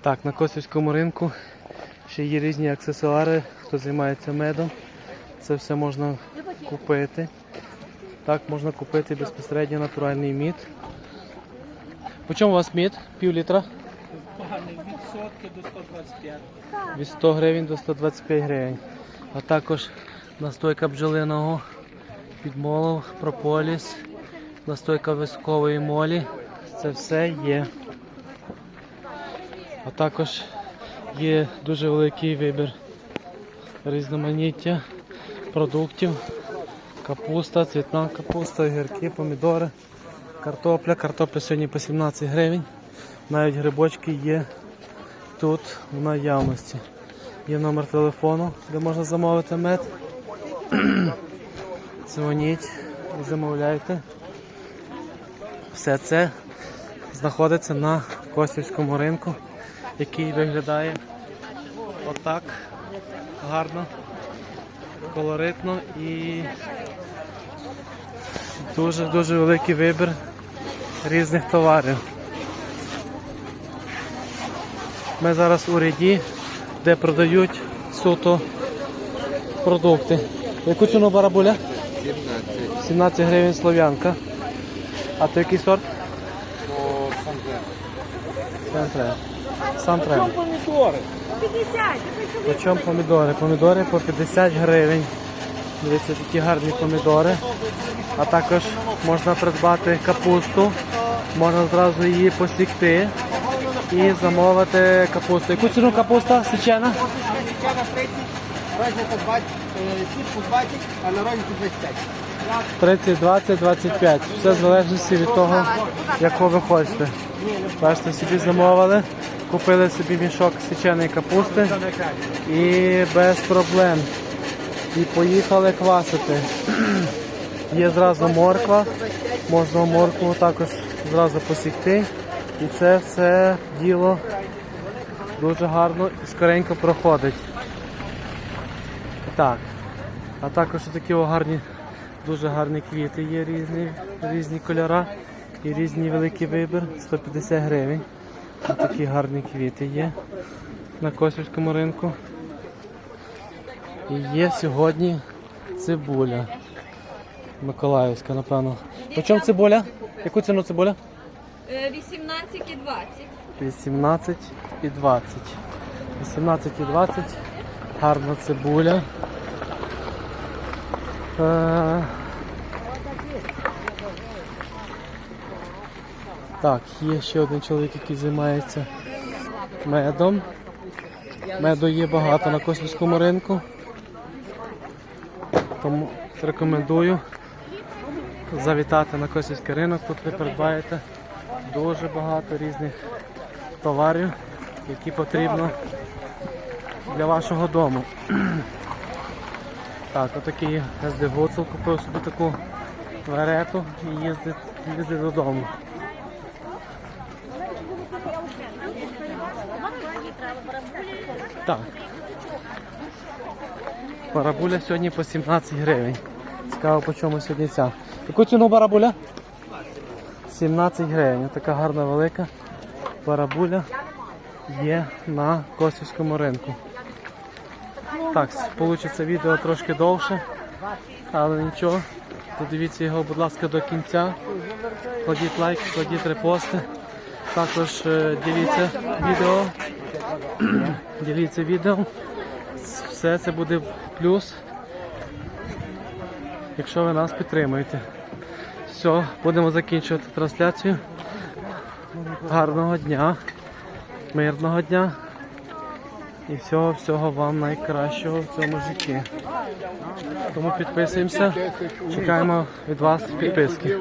Так, на Косівському ринку ще є різні аксесуари, хто займається медом. Це все можна купити. Так, можна купити безпосередньо натуральний мід. По чому у вас мід? Пів літра? Поганий від сотки до 125. Від 100 гривень до 125 гривень. А також настойка бджолиного підмолов, прополіс, настойка вискової молі. Це все є. А також є дуже великий вибір різноманіття продуктів. Капуста, цвітна капуста, огірки, помідори, картопля. Картопля сьогодні по 17 гривень. Навіть грибочки є тут в наявності. Є номер телефону, де можна замовити мед. Дзвоніть, замовляйте. Все це знаходиться на Косівському ринку, який виглядає отак гарно, колоритно і дуже-дуже великий вибір різних товарів. Ми зараз у ряді, де продають суто продукти. Яку ціну барабуля? 17 17 гривень слов'янка. А то який сорт? по Санте. Сантре. Сантре. Помідори. По чому помідори? Помідори по 50 гривень. Дивіться, такі гарні помідори. А також можна придбати капусту. Можна зразу її посікти і замовити капусту. Яку ціну капуста січена? Січана 30, розниця 20, е, сітку 20, а на розницю 25. 30, 20, 25. Все в залежності від того, яку ви хочете. Бачите, собі замовили, купили собі мішок січеної капусти і без проблем. І поїхали квасити. Є зразу морква, можна моркву також зразу посікти. І це все діло дуже гарно і скоренько проходить. Так. А також такі гарні, дуже гарні квіти є різні, різні кольори і різні великий вибір. 150 гривень. Ось такі гарні квіти є на Косівському ринку. І є сьогодні цибуля. Миколаївська, напевно. По чому цибуля? Яку ціну цибуля? Е, 18 і 20. 18 і 20. 18 і 20. Гарна цибуля. Так, є ще один чоловік, який займається медом. Меду є багато на Косівському ринку. Тому рекомендую завітати на Косівський ринок. Тут ви придбаєте дуже багато різних товарів, які потрібно для вашого дому. Так, отакий СД Гуцул купив собі таку верету і їздить, їздить додому. Так. Барабуля сьогодні по 17 гривень. Цікаво, по чому сьогодні ця. Яку ціну барабуля? 17 гривень. Така гарна велика барабуля є на Косівському ринку. Так, вийде відео трошки довше, але нічого. Додивіться його, будь ласка, до кінця. Кладіть лайк, кладіть репости. Також е, дивіться відео. Дивіться відео. Все це буде плюс, якщо ви нас підтримуєте. Все, будемо закінчувати трансляцію. Гарного дня, мирного дня і всього-всього вам найкращого в цьому житті. Тому підписуємося, чекаємо від вас підписки.